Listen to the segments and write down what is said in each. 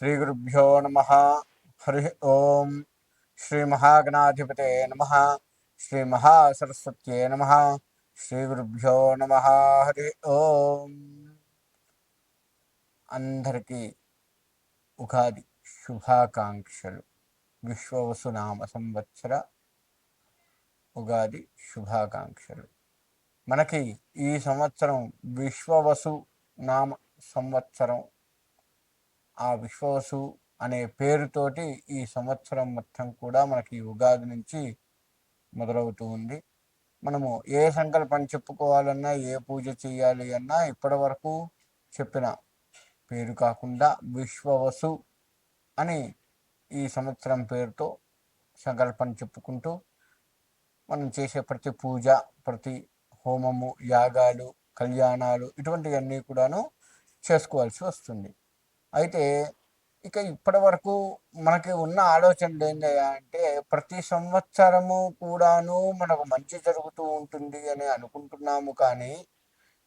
శ్రీగురుభ్యో నమ హరి ఓం శ్రీ మహాగణాధిపతే నమ శ్రీ మహాసరస్వత్యే నమ శ్రీగురుభ్యో నమ హరి ఓం అందరికీ ఉగాది శుభాకాంక్షలు. విశ్వవసునామ సంవత్సర ఉగాది శుభాకాంక్షలు. మనకి ఈ సంవత్సరం విశ్వవసు నామ సంవత్సరం ఆ విశ్వాసు అనే పేరుతోటి ఈ సంవత్సరం మొత్తం కూడా మనకి ఉగాది నుంచి మొదలవుతూ ఉంది. మనము ఏ సంకల్పం చెప్పుకోవాలన్నా ఏ పూజ చేయాలి అన్నా ఇప్పటి వరకు చెప్పిన పేరు కాకుండా విశ్వవసు అని ఈ సంవత్సరం పేరుతో సంకల్పం చెప్పుకుంటూ మనం చేసే ప్రతి పూజ ప్రతి హోమము యాగాలు కళ్యాణాలు ఇటువంటివన్నీ కూడాను చేసుకోవాల్సి వస్తుంది. అయితే ఇక ఇప్పటి వరకు మనకి ఉన్న ఆలోచనలు ఏంటయ్యా అంటే ప్రతి సంవత్సరము కూడాను మనకు మంచి జరుగుతూ ఉంటుంది అని అనుకుంటున్నాము కానీ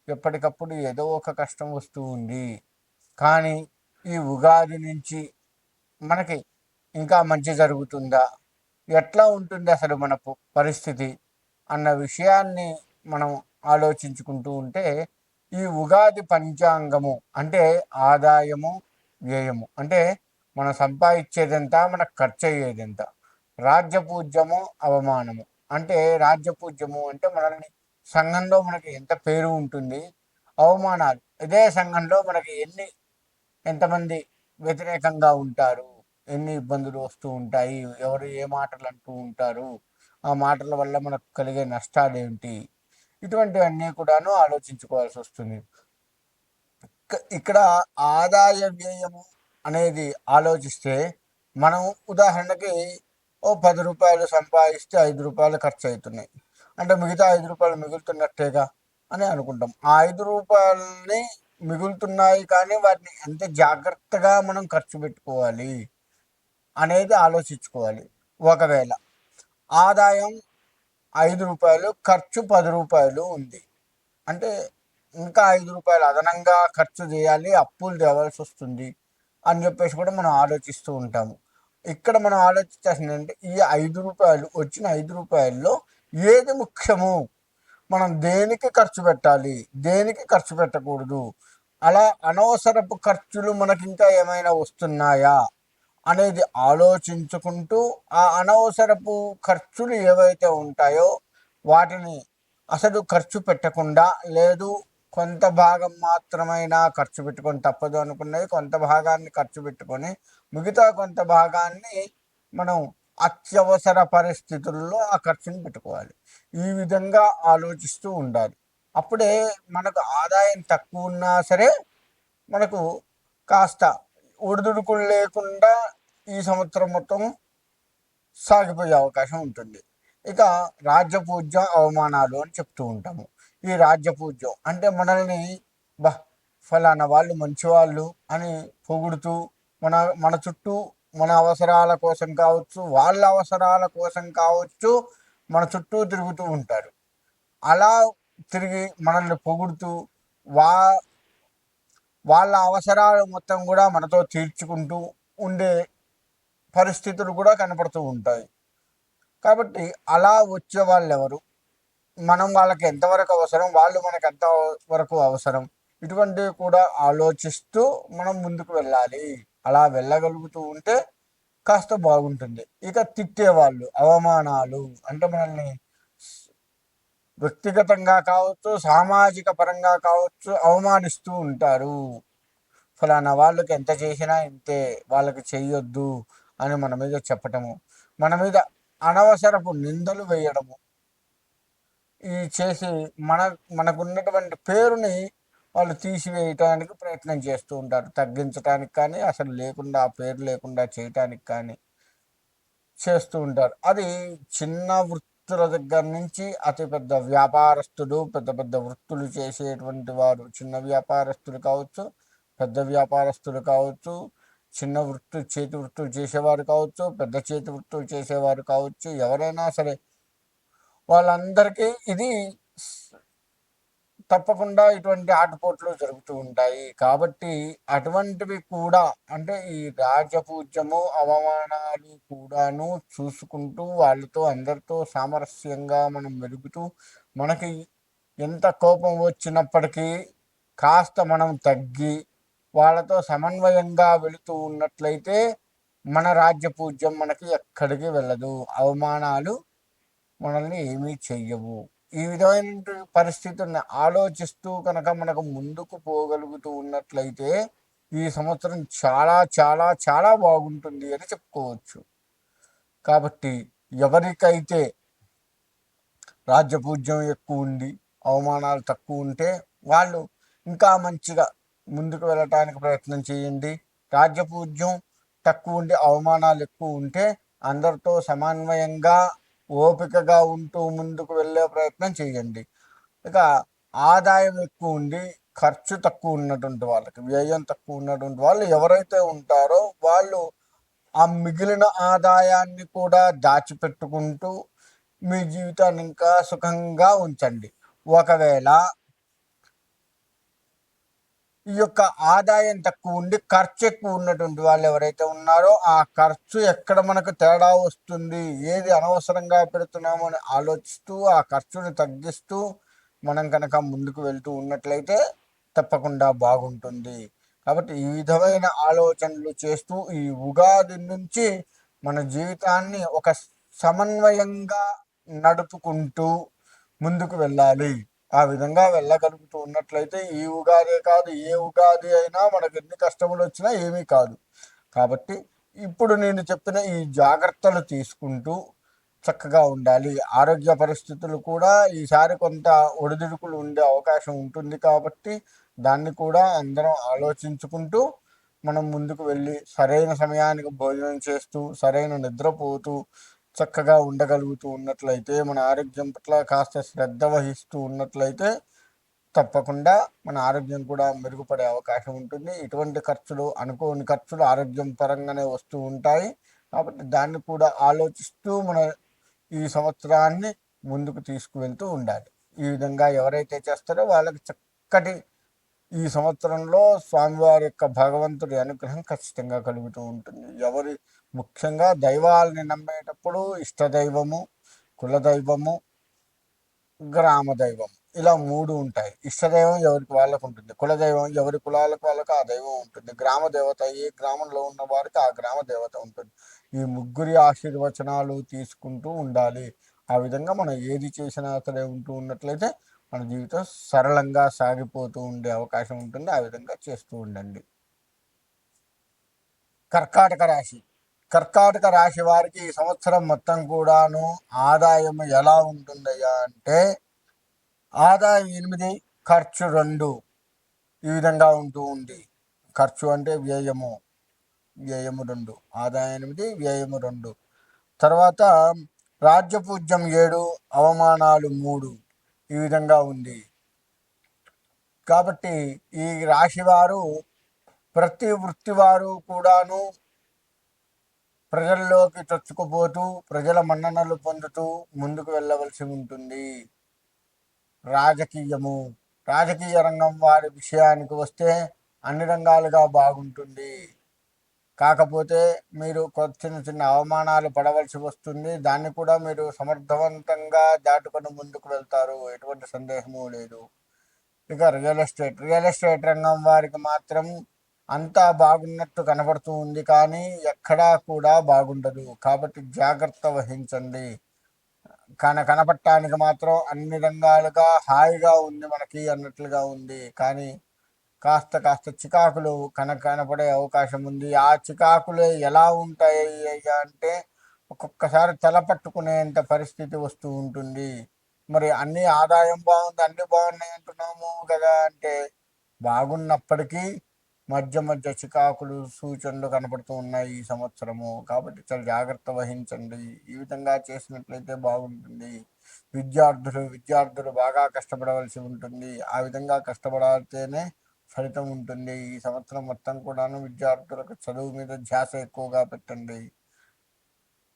ఎప్పటికప్పుడు ఏదో ఒక కష్టం వస్తూ ఉంది. కానీ ఈ ఉగాది నుంచి మనకి ఇంకా మంచి జరుగుతుందా? ఎట్లా ఉంటుంది అసలు మన పరిస్థితి? అన్న విషయాన్ని మనం ఆలోచించుకుంటూ ఉంటే ఈ ఉగాది పంచాంగము అంటే ఆదాయము వ్యయము. అంటే మనం సంపాదించేదెంత మనకు ఖర్చు అయ్యేదెంత రాజ్యపూజ్యము అవమానము. అంటే రాజ్యపూజ్యము అంటే మనల్ని సంఘంలో మనకి ఎంత పేరు ఉంటుంది? అవమానాలు. ఇదే సంఘంలో మనకి ఎన్ని ఎంతమంది వ్యతిరేకంగా ఉంటారు? ఎన్ని ఇబ్బందులు వస్తూ ఉంటాయి? ఎవరు ఏ మాటలు అంటూ ఉంటారు? ఆ మాటల వల్ల మనకు కలిగే నష్టాలు ఏంటి ఇటువంటివన్నీ కూడాను ఆలోచించుకోవాల్సి వస్తుంది ఇక్కడ ఆదాయ వ్యయము అనేది ఆలోచిస్తే మనం ఉదాహరణకి ఓ పది రూపాయలు సంపాదిస్తే ఐదు రూపాయలు ఖర్చు అవుతున్నాయి అంటే మిగతా ఐదు రూపాయలు మిగులుతున్నట్టేగా అని అనుకుంటాం. ఆ ఐదు రూపాయలని మిగులుతున్నాయి కానీ వాటిని ఎంత జాగ్రత్తగా మనం ఖర్చు పెట్టుకోవాలి అనేది ఆలోచించుకోవాలి. ఒకవేళ ఆదాయం ఐదు రూపాయలు ఖర్చు పది రూపాయలు ఉంది. అంటే ఇంకా ఐదు రూపాయలు అదనంగా ఖర్చు చేయాలి అప్పులు తేవాల్సి వస్తుంది అని చెప్పేసి కూడా మనం ఆలోచిస్తూ ఉంటాము. ఇక్కడ మనం ఆలోచించాల్సింది అంటే ఈ ఐదు రూపాయలు వచ్చిన ఐదు రూపాయల్లో ఏది ముఖ్యము? మనం దేనికి ఖర్చు పెట్టాలి? దేనికి ఖర్చు పెట్టకూడదు? అలా అనవసరపు ఖర్చులు మనకి ఇంకా ఏమైనా వస్తున్నాయా అనేది ఆలోచించుకుంటూ ఆ అనవసరపు ఖర్చులు ఏవైతే ఉంటాయో వాటిని అసలు ఖర్చు పెట్టకుండా లేదు కొంత భాగం మాత్రమైనా ఖర్చు పెట్టుకొని తప్పదు అనుకున్నవి కొంత భాగాన్ని ఖర్చు పెట్టుకొని మిగతా కొంత భాగాన్ని మనం అత్యవసర పరిస్థితుల్లో ఆ ఖర్చుని పెట్టుకోవాలి. ఈ విధంగా ఆలోచిస్తూ ఉండాలి. అప్పుడే మనకు ఆదాయం తక్కువ ఉన్నా సరే మనకు కాస్త ఒడిదుడుకులు లేకుండా ఈ సంవత్సరం మొత్తం సాగిపోయే అవకాశం ఉంటుంది. ఇక రాజ్యపూజ్యం అవమానాలు అని చెప్తూ ఉంటాము. ఈ రాజ్యపూజ్యం అంటే మనల్ని బా ఫలానా వాళ్ళు మంచివాళ్ళు అని పొగుడుతూ మన మన చుట్టూ మన అవసరాల కోసం కావచ్చు వాళ్ళ అవసరాల కోసం కావచ్చు మన చుట్టూ తిరుగుతూ ఉంటారు. అలా తిరిగి మనల్ని పొగుడుతూ వా వాళ్ళ అవసరాలు మొత్తం కూడా మనతో తీర్చుకుంటూ ఉండే పరిస్థితులు కూడా కనపడుతూ ఉంటాయి. కాబట్టి అలా వచ్చే వాళ్ళు ఎవరు మనం వాళ్ళకి ఎంతవరకు అవసరం వాళ్ళు మనకు ఎంత వరకు అవసరం ఇటువంటివి కూడా ఆలోచిస్తూ మనం ముందుకు వెళ్ళాలి. అలా వెళ్ళగలుగుతూ ఉంటే కాస్త బాగుంటుంది. ఇక తిట్టేవాళ్ళు అవమానాలు అంటే మనల్ని వ్యక్తిగతంగా కావచ్చు సామాజిక పరంగా కావచ్చు అవమానిస్తూ ఉంటారు. ఫలానా వాళ్ళకి ఎంత చేసినా ఇంతే వాళ్ళకి చేయొద్దు అని మన మీద చెప్పటము మన మీద అనవసరపు నిందలు వేయడము ఈ చేసి మన మనకున్నటువంటి పేరుని వాళ్ళు తీసివేయటానికి ప్రయత్నం చేస్తూ ఉంటారు. తగ్గించడానికి కానీ అసలు లేకుండా ఆ పేరు లేకుండా చేయటానికి కానీ చేస్తూ ఉంటారు. అది చిన్న వృత్తుల దగ్గర నుంచి అతి పెద్ద వ్యాపారస్తులు పెద్ద పెద్ద వృత్తులు చేసేటువంటి వారు చిన్న వ్యాపారస్తులు కావచ్చు పెద్ద వ్యాపారస్తులు కావచ్చు చిన్న వృత్తి చేతి వృత్తులు చేసేవారు కావచ్చు పెద్ద చేతి వృత్తులు చేసేవారు కావచ్చు ఎవరైనా సరే వాళ్ళందరికీ ఇది తప్పకుండా ఇటువంటి ఆటపోట్లు జరుగుతూ ఉంటాయి. కాబట్టి అటువంటివి కూడా అంటే ఈ రాజపూజ్యము అవమానాలు కూడాను చూసుకుంటూ వాళ్ళతో అందరితో సామరస్యంగా మనం మెరుగుతూ మనకి ఎంత కోపం వచ్చినప్పటికీ కాస్త మనం తగ్గి వాళ్ళతో సమన్వయంగా వెళుతూ ఉన్నట్లయితే మన రాజ్య పూజ్యం మనకి ఎక్కడికి వెళ్ళదు. అవమానాలు మనల్ని ఏమీ చెయ్యవు. ఈ విధమైన పరిస్థితుల్ని ఆలోచిస్తూ కనుక మనకు ముందుకు పోగలుగుతూ ఉన్నట్లయితే ఈ సంవత్సరం చాలా చాలా చాలా బాగుంటుంది అని చెప్పుకోవచ్చు. కాబట్టి ఎవరికైతే రాజ్యపూజ్యం ఎక్కువ ఉండి అవమానాలు తక్కువ ఉంటే వాళ్ళు ఇంకా మంచిగా ముందుకు వెళ్ళటానికి ప్రయత్నం చేయండి. రాజ్యపూజ్యం తక్కువ ఉండి అవమానాలు ఎక్కువ ఉంటే అందరితో సమన్వయంగా ఓపికగా ఉంటూ ముందుకు వెళ్ళే ప్రయత్నం చేయండి. ఇక ఆదాయం ఎక్కువ ఉండి ఖర్చు తక్కువ ఉన్నటువంటి వాళ్ళకి వ్యయం తక్కువ ఉన్నటువంటి వాళ్ళు ఎవరైతే ఉంటారో వాళ్ళు ఆ మిగిలిన ఆదాయాన్ని కూడా దాచిపెట్టుకుంటూ మీ జీవితాన్ని ఇంకా సుఖంగా ఉంచండి. ఒకవేళ ఈ యొక్క ఆదాయం తక్కువ ఉండి ఖర్చు ఎక్కువ ఉన్నటువంటి వాళ్ళు ఎవరైతే ఉన్నారో ఆ ఖర్చు ఎక్కడ మనకు తేడా వస్తుంది ఏది అనవసరంగా పెడుతున్నామో అని ఆలోచిస్తూ ఆ ఖర్చుని తగ్గిస్తూ మనం కనుక ముందుకు వెళ్తూ ఉన్నట్లయితే తప్పకుండా బాగుంటుంది. కాబట్టి ఈ విధమైన ఆలోచనలు చేస్తూ ఈ ఉగాది నుంచి మన జీవితాన్ని ఒక సమన్వయంగా నడుపుకుంటూ ముందుకు వెళ్ళాలి. ఆ విధంగా వెళ్ళగలుగుతూ ఉన్నట్లయితే ఈ ఉగాదే కాదు ఏ ఉగాది అయినా మనకు ఎన్ని కష్టములు వచ్చినా ఏమీ కాదు. కాబట్టి ఇప్పుడు నేను చెప్పిన ఈ జాగ్రత్తలు తీసుకుంటూ చక్కగా ఉండాలి. ఆరోగ్య పరిస్థితులు కూడా ఈసారి కొంత ఒడిదుడుకులు ఉండే అవకాశం ఉంటుంది కాబట్టి దాన్ని కూడా అందరం ఆలోచించుకుంటూ మనం ముందుకు వెళ్ళి సరైన సమయానికి భోజనం చేస్తూ సరైన నిద్రపోతూ చక్కగా ఉండగలుగుతూ ఉన్నట్లయితే మన ఆరోగ్యం పట్ల కాస్త శ్రద్ధ వహిస్తూ ఉన్నట్లయితే తప్పకుండా మన ఆరోగ్యం కూడా మెరుగుపడే అవకాశం ఉంటుంది. ఇటువంటి ఖర్చులు అనుకోని ఖర్చులు ఆరోగ్యం పరంగానే వస్తూ ఉంటాయి. కాబట్టి దాన్ని కూడా ఆలోచిస్తూ మన ఈ సంవత్సరాన్ని ముందుకు తీసుకువెళ్తూ ఉండాలి. ఈ విధంగా ఎవరైతే చేస్తారో వాళ్ళకి చక్కటి ఈ సంవత్సరంలో స్వామివారి యొక్క భగవంతుడి అనుగ్రహం ఖచ్చితంగా కలుగుతూ ఉంటుంది. ఎవరి ముఖ్యంగా దైవాలని నమ్మేటప్పుడు ఇష్టదైవము కులదైవము గ్రామ దైవం ఇలా మూడు ఉంటాయి. ఇష్టదైవం ఎవరికి వాళ్ళకు ఉంటుంది. కులదైవం ఎవరి కులాలకు వాళ్ళకు ఆ దైవం ఉంటుంది. గ్రామ దేవత ఏ గ్రామంలో ఉన్న వారికి ఆ గ్రామ దేవత ఉంటుంది. ఈ ముగ్గురి ఆశీర్వచనాలు తీసుకుంటూ ఉండాలి. ఆ విధంగా మనం ఏది చేసినా సరే ఉంటూ ఉన్నట్లయితే మన జీవితం సరళంగా సాగిపోతూ ఉండే అవకాశం ఉంటుంది. ఆ విధంగా చేస్తూ ఉండండి. కర్కాటక రాశి. కర్కాటక రాశి వారికి ఈ సంవత్సరం మొత్తం కూడాను ఆదాయం ఎలా ఉంటుందయ్యా అంటే ఆదాయం ఎనిమిది ఖర్చు రెండు ఈ విధంగా ఉంటూ ఉంది. ఖర్చు అంటే వ్యయము వ్యయము రెండు. ఆదాయం ఎనిమిది వ్యయము రెండు. తర్వాత రాజ్యపూజ్యం ఏడు అవమానాలు మూడు ఈ విధంగా ఉంది. కాబట్టి ఈ రాశివారు ప్రతి వృత్తి వారు కూడాను ప్రజల్లోకి చొచ్చుకుపోతూ ప్రజల మన్ననలు పొందుతూ ముందుకు వెళ్ళవలసి ఉంటుంది. రాజకీయము. రాజకీయ రంగం వారి విషయానికి వస్తే అన్ని రంగాలుగా బాగుంటుంది. కాకపోతే మీరు చిన్న చిన్న అవమానాలు పడవలసి వస్తుంది. దాన్ని కూడా మీరు సమర్థవంతంగా దాటుకొని ముందుకు వెళ్తారు. ఎటువంటి సందేహము లేదు. ఇక రియల్ ఎస్టేట్. రియల్ ఎస్టేట్ రంగం వారికి మాత్రం అంతా బాగున్నట్టు కనబడుతూ ఉంది కానీ ఎక్కడా కూడా బాగుండదు. కాబట్టి జాగ్రత్త వహించండి. కన కనపడటానికి మాత్రం అన్ని రంగాలుగా హాయిగా ఉంది మనకి అన్నట్లుగా ఉంది. కానీ కాస్త కాస్త చికాకులు కన కనపడే అవకాశం ఉంది. ఆ చికాకులే ఎలా ఉంటాయి అంటే ఒక్కొక్కసారి తలపట్టుకునేంత పరిస్థితి వస్తూ ఉంటుంది. మరి అన్ని ఆదాయం బాగుంది అన్ని బాగున్నాయి అంటున్నాము కదా అంటే బాగున్నప్పటికీ మధ్య మధ్య చికాకులు సూచనలు కనపడుతూ ఉన్నాయి ఈ సంవత్సరము. కాబట్టి చాలా జాగ్రత్త వహించండి. ఈ విధంగా చేసినట్లయితే బాగుంటుంది. విద్యార్థులు విద్యార్థులు బాగా కష్టపడవలసి ఉంటుంది. ఆ విధంగా కష్టపడితేనే ఫలితం ఉంటుంది. ఈ సంవత్సరం మొత్తం కూడాను విద్యార్థులకు చదువు మీద ధ్యాస ఎక్కువగా పెట్టండి.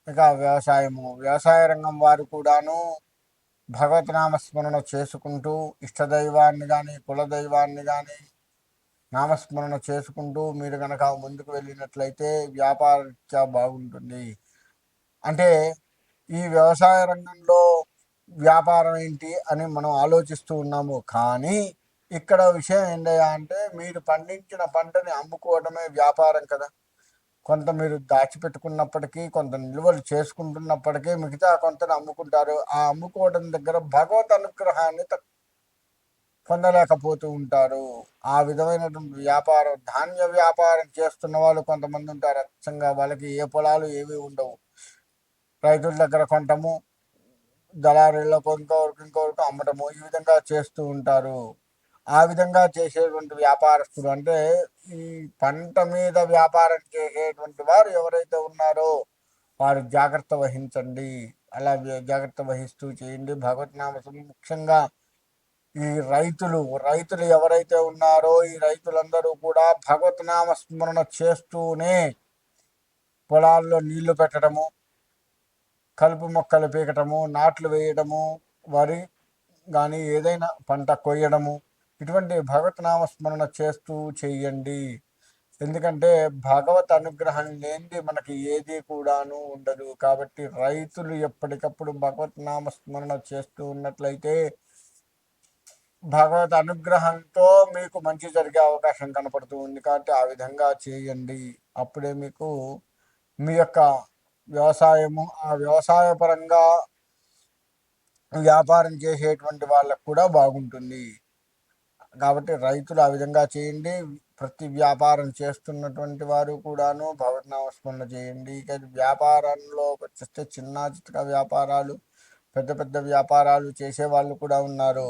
ఇక వ్యవసాయము. వ్యవసాయ రంగం వారు కూడాను భగవద్నామస్మరణ చేసుకుంటూ ఇష్టదైవాన్ని కానీ కులదైవాన్ని కానీ నామస్మరణ చేసుకుంటూ మీరు కనుక ముందుకు వెళ్ళినట్లయితే వ్యాపారరీత్యా బాగుంటుంది. అంటే ఈ వ్యవసాయ రంగంలో వ్యాపారం ఏంటి అని మనం ఆలోచిస్తూ ఉన్నాము. కానీ ఇక్కడ విషయం ఏంటయ్యా అంటే మీరు పండించిన పంటని అమ్ముకోవడమే వ్యాపారం కదా. కొంత మీరు దాచిపెట్టుకున్నప్పటికీ కొంత నిల్వలు చేసుకుంటున్నప్పటికీ మిగతా కొంతను అమ్ముకుంటారు. ఆ అమ్ముకోవడం దగ్గర భగవత్ అనుగ్రహాన్ని త- పొందలేకపోతూ ఉంటారు. ఆ విధమైనటువంటి వ్యాపారం ధాన్య వ్యాపారం చేస్తున్న వాళ్ళు కొంతమంది ఉంటారు. అచ్చంగా వాళ్ళకి ఏ పొలాలు ఏవి ఉండవు. రైతుల దగ్గర కొంటము దళారీలకు ఇంకొకరికి ఇంకొకరికి అమ్మటము ఈ విధంగా చేస్తూ ఉంటారు. ఆ విధంగా చేసేటువంటి వ్యాపారస్తులు అంటే ఈ పంట మీద వ్యాపారం చేసేటువంటి వారు ఎవరైతే ఉన్నారో వారు జాగ్రత్త వహించండి. అలా జాగ్రత్త వహిస్తూ చేయండి. భగవద్నామ ముఖ్యంగా ఈ రైతులు రైతులు ఎవరైతే ఉన్నారో ఈ రైతులందరూ కూడా భగవద్నామ స్మరణ చేస్తూనే పొలాల్లో నీళ్ళు పెట్టడము కలుపు మొక్కలు పీకటము నాట్లు వేయడము వరి కానీ ఏదైనా పంట కొయ్యడము ఇటువంటి భగవత్ నామస్మరణ చేస్తూ చేయండి. ఎందుకంటే భగవత్ అనుగ్రహం లేనిది మనకి ఏది కూడాను ఉండదు. కాబట్టి రైతులు ఎప్పటికప్పుడు భగవత్ నామస్మరణ చేస్తూ ఉన్నట్లయితే భగవత్ అనుగ్రహంతో మీకు మంచి జరిగే అవకాశం కనపడుతూ ఉంది కాబట్టి ఆ విధంగా చేయండి. అప్పుడే మీకు మీ యొక్క వ్యవసాయము ఆ వ్యవసాయ పరంగా వ్యాపారం చేసేటువంటి వాళ్ళకు కూడా బాగుంటుంది. కాబట్టి రైతులు ఆ విధంగా చేయండి. ప్రతి వ్యాపారం చేస్తున్నటువంటి వారు కూడాను భవనామస్మరణ చేయండి. ఇక వ్యాపారంలో వచ్చేస్తే చిన్న చిన్న వ్యాపారాలు పెద్ద పెద్ద వ్యాపారాలు చేసే వాళ్ళు కూడా ఉన్నారు.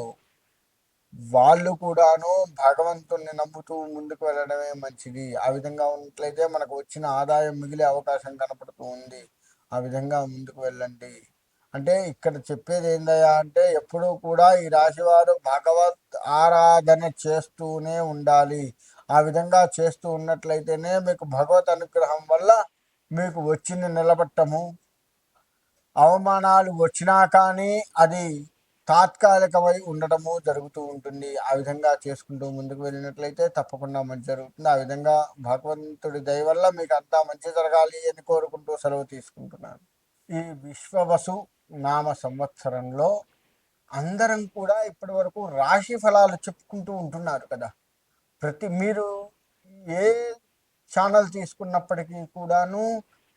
వాళ్ళు కూడాను భగవంతుణ్ణి నమ్ముతూ ముందుకు వెళ్ళడమే మంచిది. ఆ విధంగా ఉన్నట్లయితే మనకు వచ్చిన ఆదాయం మిగిలే అవకాశం కనపడుతూ ఉంది. ఆ విధంగా ముందుకు వెళ్ళండి. అంటే ఇక్కడ చెప్పేది ఏందయ్యా అంటే ఎప్పుడూ కూడా ఈ రాశివారు భగవత్ ఆరాధన చేస్తూనే ఉండాలి. ఆ విధంగా చేస్తూ ఉన్నట్లయితేనే మీకు భగవత్ అనుగ్రహం వల్ల మీకు వచ్చింది నిలబట్టము. అవమానాలు వచ్చినా కానీ అది తాత్కాలికమై ఉండటము జరుగుతూ ఉంటుంది. ఆ విధంగా చేసుకుంటూ ముందుకు వెళ్ళినట్లయితే తప్పకుండా మంచి జరుగుతుంది. ఆ విధంగా భగవంతుడి దయ వల్ల మీకు అంతా మంచి జరగాలి అని కోరుకుంటూ సెలవు తీసుకుంటున్నాను. ఈ విశ్వవసు నామ సంవత్సరంలో అందరం కూడా ఇప్పటి వరకు రాశి ఫలాలు చెప్పుకుంటూ ఉంటున్నారు కదా. ప్రతి మీరు ఏ ఛానల్ తీసుకున్నప్పటికీ కూడాను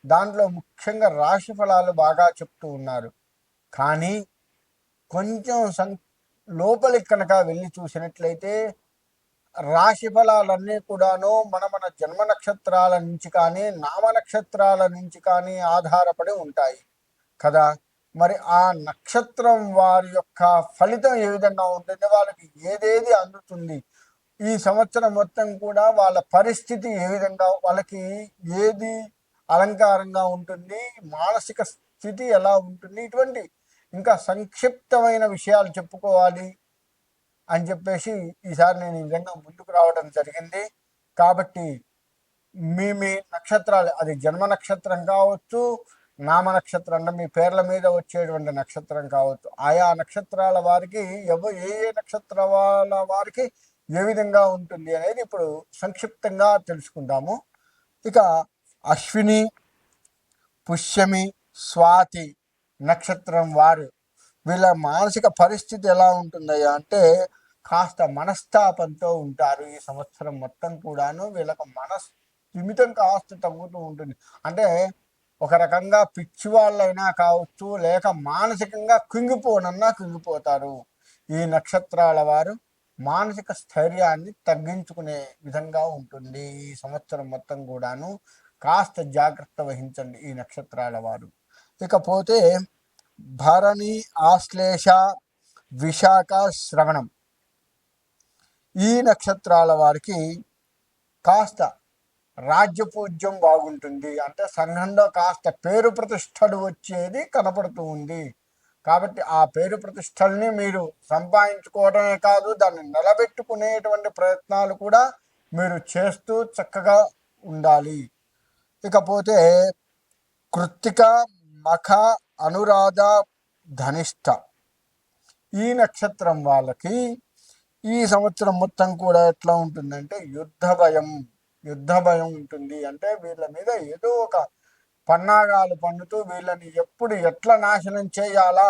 దాంట్లో ముఖ్యంగా రాశి ఫలాలు బాగా చెప్తూ ఉన్నారు. కానీ కొంచెం సం లోపలికి కనుక వెళ్ళి చూసినట్లయితే రాశి ఫలాలన్నీ కూడాను మన మన జన్మ నక్షత్రాల నుంచి కానీ నామ నక్షత్రాల నుంచి కానీ ఆధారపడి ఉంటాయి. కదా? మరి ఆ నక్షత్రం వారి యొక్క ఫలితం ఏ విధంగా ఉంటుంది? వాళ్ళకి ఏదేది అందుతుంది? ఈ సంవత్సరం మొత్తం కూడా వాళ్ళ పరిస్థితి ఏ విధంగా వాళ్ళకి ఏది అలంకారంగా ఉంటుంది? మానసిక స్థితి ఎలా ఉంటుంది? ఇటువంటి ఇంకా సంక్షిప్తమైన విషయాలు చెప్పుకోవాలి అని చెప్పేసి ఈసారి నేను ఈ విధంగా ముందుకు రావడం జరిగింది. కాబట్టి మీ మీ నక్షత్రాలు అది జన్మ నక్షత్రం కావచ్చు నామ నక్షత్రం అంటే మీ పేర్ల మీద వచ్చేటువంటి నక్షత్రం కావచ్చు. ఆయా నక్షత్రాల వారికి ఎవ ఏ ఏ నక్షత్రాల వారికి ఏ విధంగా ఉంటుంది అనేది ఇప్పుడు సంక్షిప్తంగా తెలుసుకుందాము. ఇక అశ్విని పుష్యమి స్వాతి నక్షత్రం వారు. వీళ్ళ మానసిక పరిస్థితి ఎలా ఉంటుందయ్యా అంటే కాస్త మనస్తాపంతో ఉంటారు ఈ సంవత్సరం మొత్తం కూడాను. వీళ్ళకు మనస్ స్థిమితం కాస్త తగ్గుతూ ఉంటుంది. అంటే ఒక రకంగా పిచ్చి వాళ్ళైనా కావచ్చు లేక మానసికంగా కుంగిపోనన్నా కుంగిపోతారు. ఈ నక్షత్రాల వారు మానసిక స్థైర్యాన్ని తగ్గించుకునే విధంగా ఉంటుంది ఈ సంవత్సరం మొత్తం కూడాను. కాస్త జాగ్రత్త వహించండి ఈ నక్షత్రాల వారు. ఇకపోతే భరణి ఆశ్లేష విశాఖ శ్రవణం. ఈ నక్షత్రాల వారికి కాస్త రాజ్యపూజ్యం బాగుంటుంది. అంటే సంఘంలో కాస్త పేరు ప్రతిష్టలు వచ్చేది కనపడుతూ ఉంది. కాబట్టి ఆ పేరు ప్రతిష్టల్ని మీరు సంపాదించుకోవడమే కాదు దాన్ని నిలబెట్టుకునేటువంటి ప్రయత్నాలు కూడా మీరు చేస్తూ చక్కగా ఉండాలి. ఇకపోతే కృత్తిక మఖ అనురాధ ధనిష్ట. ఈ నక్షత్రం వాళ్ళకి ఈ సంవత్సరం మొత్తం కూడా ఎట్లా ఉంటుందంటే యుద్ధ భయం యుద్ధ భయం ఉంటుంది. అంటే వీళ్ళ మీద ఏదో ఒక పన్నాగాలు పండుతూ వీళ్ళని ఎప్పుడు ఎట్లా నాశనం చేయాలా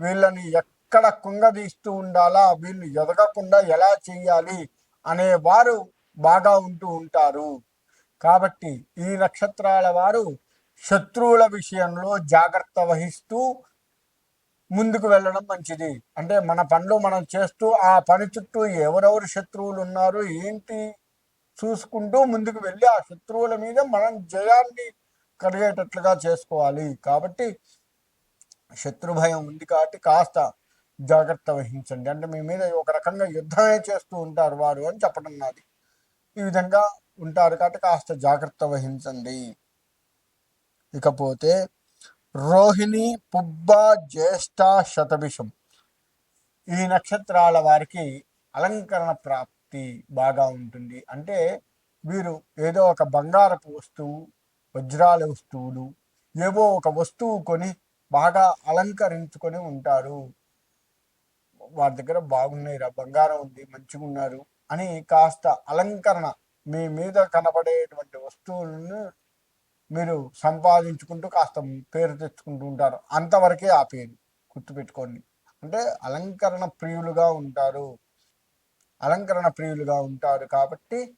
వీళ్ళని ఎక్కడ కుంగదీస్తూ ఉండాలా వీళ్ళు ఎదగకుండా ఎలా చేయాలి అనే వారు బాగా ఉంటూ ఉంటారు. కాబట్టి ఈ నక్షత్రాల వారు శత్రువుల విషయంలో జాగ్రత్త వహిస్తూ ముందుకు వెళ్ళడం మంచిది. అంటే మన పనులు మనం చేస్తూ ఆ పని చుట్టూ ఎవరెవరు శత్రువులు ఉన్నారు ఏంటి చూసుకుంటూ ముందుకు వెళ్ళి ఆ శత్రువుల మీద మనం జయాన్ని కలిగేటట్లుగా చేసుకోవాలి. కాబట్టి శత్రు భయం ఉంది కాబట్టి కాస్త జాగ్రత్త వహించండి. అంటే మీ మీద ఒక రకంగా యుద్ధమే చేస్తూ ఉంటారు వారు అని చెప్పడం నాది. ఈ విధంగా ఉంటారు కాబట్టి కాస్త జాగ్రత్త వహించండి. ఇకపోతే రోహిణి పుబ్బ జ్యేష్ఠ శతభిషం ఈ నక్షత్రాల వారికి అలంకరణ ప్రాప్తి బాగా ఉంటుంది. అంటే వీరు ఏదో ఒక బంగారపు వస్తువు వజ్రాల వస్తువులు ఏవో ఒక వస్తువు కొని బాగా అలంకరించుకొని ఉంటారు. వారి దగ్గర బాగున్నాయిరా బంగారం ఉంది మంచిగా ఉన్నారు అని కాస్త అలంకరణ మీ మీద కనబడేటువంటి వస్తువులను మీరు సంపాదించుకుంటూ కాస్త పేరు తెచ్చుకుంటూ ఉంటారు. అంతవరకే ఆ పేరు గుర్తుపెట్టుకోండి. అంటే అలంకరణ ప్రియులుగా ఉంటారు. అలంకరణ ప్రియులుగా ఉంటారు కాబట్టి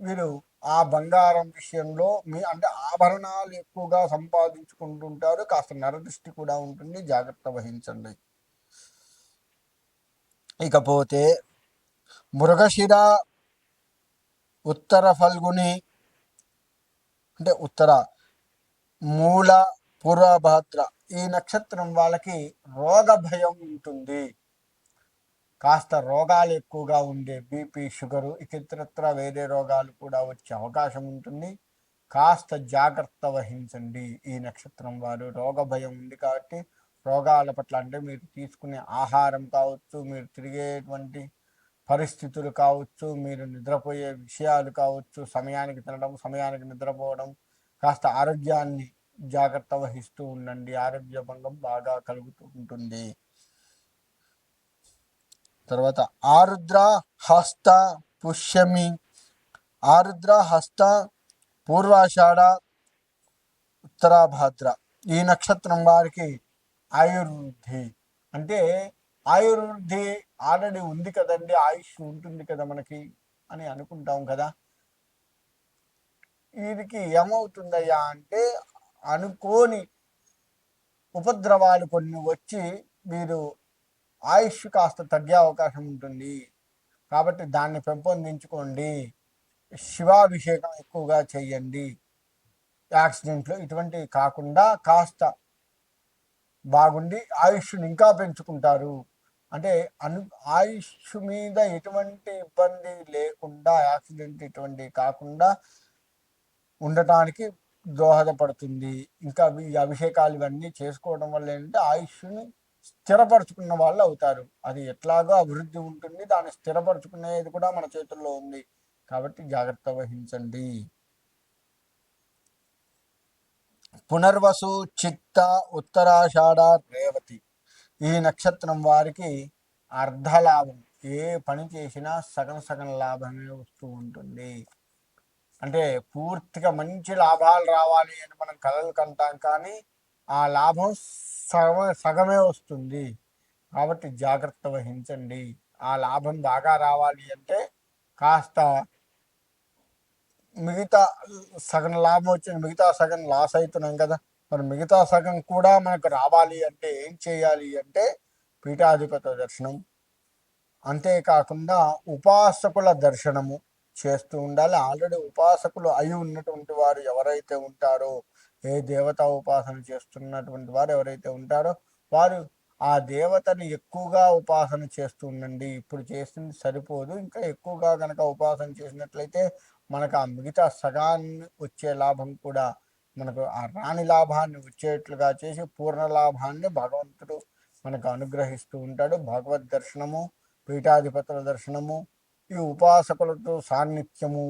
వీరు ఆ బంగారం విషయంలో మీ అంటే ఆభరణాలు ఎక్కువగా సంపాదించుకుంటుంటారు కాస్త నరదృష్టి కూడా ఉంటుంది. జాగ్రత్త వహించండి. ఇకపోతే మృగశిర ఉత్తర ఫల్గుని అంటే ఉత్తర మూల పూర్వభద్ర ఈ నక్షత్రం వాళ్ళకి రోగ భయం ఉంటుంది. కాస్త రోగాలు ఎక్కువగా ఉండే బీపీ షుగరు ఇతరత్ర వేరే రోగాలు కూడా వచ్చే అవకాశం ఉంటుంది. కాస్త జాగ్రత్త వహించండి ఈ నక్షత్రం వారు. రోగ భయం ఉంది కాబట్టి రోగాల పట్ల అంటే మీరు తీసుకునే ఆహారం కావచ్చు మీరు తిరిగేటువంటి పరిస్థితులు కావచ్చు మీరు నిద్రపోయే విషయాలు కావచ్చు సమయానికి తినడం సమయానికి నిద్రపోవడం కాస్త ఆరోగ్యాన్ని జాగ్రత్త వహిస్తూ ఉండండి. ఆరోగ్య భంగం బాగా కలుగుతూ ఉంటుంది. తర్వాత ఆరుద్ర హస్త పుష్యమి. ఆరుద్ర హస్త పూర్వాషాఢ ఉత్తరాభాద్ర. ఈ నక్షత్రం వారికి ఆయుర్వృద్ధి. అంటే ఆయుర్వృద్ధి ఆల్రెడీ ఉంది కదండి ఆయుష్ ఉంటుంది కదా మనకి అని అనుకుంటాం కదా. వీరికి ఏమవుతుందయ్యా అంటే అనుకోని ఉపద్రవాలు కొన్ని వచ్చి మీరు ఆయుష్ కాస్త తగ్గే అవకాశం ఉంటుంది. కాబట్టి దాన్ని పెంపొందించుకోండి. శివాభిషేకం ఎక్కువగా చేయండి. యాక్సిడెంట్లు ఇటువంటివి కాకుండా కాస్త బాగుండి ఆయుష్ని ఇంకా పెంచుకుంటారు. అంటే అను ఆయుష్ మీద ఎటువంటి ఇబ్బంది లేకుండా యాక్సిడెంట్ ఇటువంటి కాకుండా ఉండటానికి దోహదపడుతుంది. ఇంకా ఈ అభిషేకాలు ఇవన్నీ చేసుకోవడం వల్ల ఏంటంటే ఆయుష్ని స్థిరపరచుకున్న వాళ్ళు అవుతారు. అది ఎట్లాగో అభివృద్ధి ఉంటుంది. దాన్ని స్థిరపరచుకునేది కూడా మన చేతుల్లో ఉంది. కాబట్టి జాగ్రత్త వహించండి. పునర్వసు చిత్త ఉత్తరాషాఢ రేవతి. ఈ నక్షత్రం వారికి అర్ధలాభం. ఏ పని చేసినా సగం సగం లాభమే వస్తూ ఉంటుంది. అంటే పూర్తిగా మంచి లాభాలు రావాలి అని మనం కలలు కంటాం కానీ ఆ లాభం సగ సగమే వస్తుంది. కాబట్టి జాగ్రత్త వహించండి. ఆ లాభం బాగా రావాలి అంటే కాస్త మిగతా సగం లాభం వచ్చింది మిగతా సగం లాస్ అవుతున్నాం కదా. మరి మిగతా సగం కూడా మనకు రావాలి అంటే ఏం చేయాలి అంటే పీఠాధిపత దర్శనం. అంతేకాకుండా ఉపాసకుల దర్శనము చేస్తూ ఉండాలి. ఆల్రెడీ ఉపాసకులు అయి ఉన్నటువంటి వారు ఎవరైతే ఉంటారో ఏ దేవతా ఉపాసన చేస్తున్నటువంటి వారు ఎవరైతే ఉంటారో వారు ఆ దేవతని ఎక్కువగా ఉపాసన చేస్తూ ఉండండి. ఇప్పుడు చేసింది సరిపోదు. ఇంకా ఎక్కువగా కనుక ఉపాసన చేసినట్లయితే మనకు ఆ మిగతా సగాన్ని వచ్చే లాభం కూడా మనకు ఆ రాణి లాభాన్ని వచ్చేట్లుగా చేసి పూర్ణ లాభాన్ని భగవంతుడు మనకు అనుగ్రహిస్తూ ఉంటాడు. భగవద్ దర్శనము పీఠాధిపతుల దర్శనము ఈ ఉపాసకులతో సాన్నిధ్యము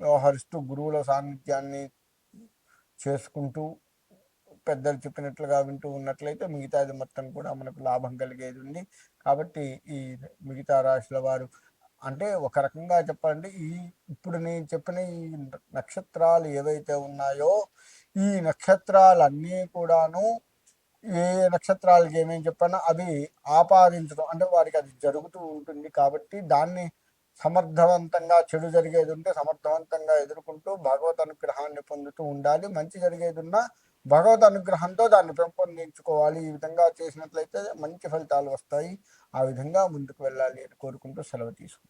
వ్యవహరిస్తూ గురువుల సాన్నిధ్యాన్ని చేసుకుంటూ పెద్దలు చెప్పినట్లుగా వింటూ ఉన్నట్లయితే మిగతాది మొత్తం కూడా మనకు లాభం కలిగేది ఉంది. కాబట్టి ఈ మిగతా రాశుల వారు అంటే ఒక రకంగా చెప్పాలంటే ఈ ఇప్పుడు నేను చెప్పిన ఈ నక్షత్రాలు ఏవైతే ఉన్నాయో ఈ నక్షత్రాలన్నీ కూడాను ఏ నక్షత్రాలకి ఏమేమి చెప్పానో అవి ఆపాదించడం అంటే వారికి అది జరుగుతూ ఉంటుంది కాబట్టి దాన్ని సమర్థవంతంగా చెడు జరిగేది ఉంటే సమర్థవంతంగా ఎదుర్కొంటూ భగవత్ అనుగ్రహాన్ని పొందుతూ ఉండాలి. మంచి జరిగేది ఉన్నా భగవత్ అనుగ్రహంతో దాన్ని పెంపొందించుకోవాలి. ఈ విధంగా చేసినట్లయితే మంచి ఫలితాలు వస్తాయి. ఆ విధంగా ముందుకు వెళ్ళాలి అని కోరుకుంటూ సెలవు తీసుకుంటాం